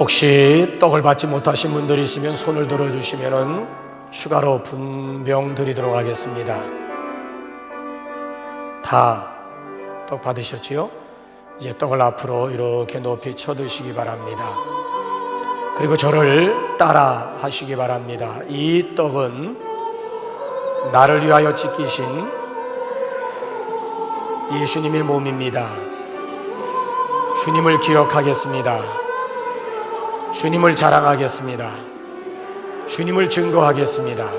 혹시 떡을 받지 못하신 분들이 있으면 손을 들어주시면은 추가로 분병 드리도록 하겠습니다. 다 떡 받으셨지요? 이제 떡을 앞으로 이렇게 높이 쳐드시기 바랍니다. 그리고 저를 따라 하시기 바랍니다. 이 떡은 나를 위하여 지키신 예수님의 몸입니다. 주님을 기억하겠습니다. 주님을 자랑하겠습니다. 주님을 증거하겠습니다.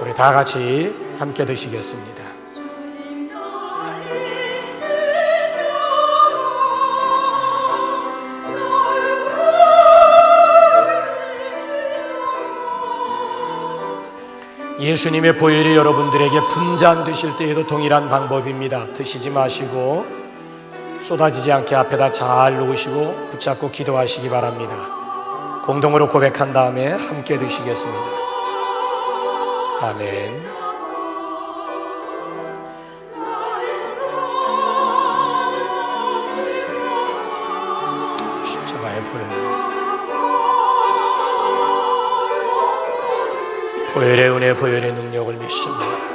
우리 다 같이 함께 드시겠습니다. 예수님의 보혈이 여러분들에게 분잔 되실 때에도 동일한 방법입니다. 드시지 마시고 쏟아지지 않게 앞에다 잘 놓으시고 붙잡고 기도하시기 바랍니다. 공동으로 고백한 다음에 함께 드시겠습니다. 아멘. 보혈의 은혜, 보혈의 능력을 믿습니다.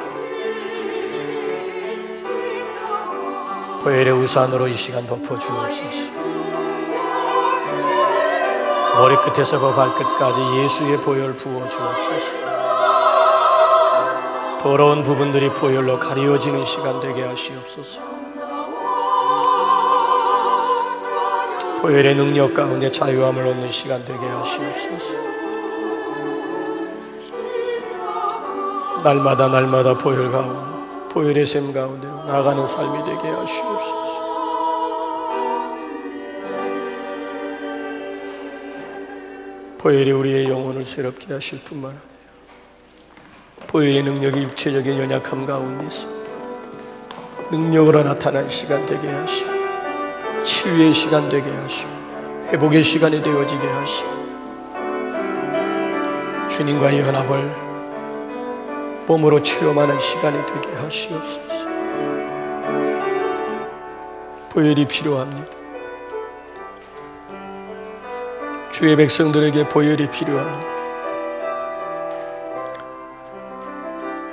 보혈의 우산으로 이 시간 덮어 주옵소서. 머리끝에서 그 발끝까지 예수의 보혈 부어 주옵소서. 더러운 부분들이 보혈로 가리워지는 시간 되게 하시옵소서. 보혈의 능력 가운데 자유함을 얻는 시간 되게 하시옵소서. 날마다 날마다 보혈 가운데 보혈의 샘 가운데 나가는 삶이 되게 하시옵소서. 보혈이 우리의 영혼을 새롭게 하실 뿐만 아니라 보혈의 능력이 육체적인 연약함 가운데서 능력으로 나타난 시간 되게 하시고 치유의 시간 되게 하시고 회복의 시간이 되어지게 하시고 주님과의 연합을 몸으로 체험하는 시간이 되게 하시옵소서. 보혈이 필요합니다. 주의 백성들에게 보혈이 필요합니다.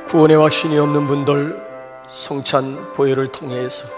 구원의 확신이 없는 분들 성찬 보혈을 통해서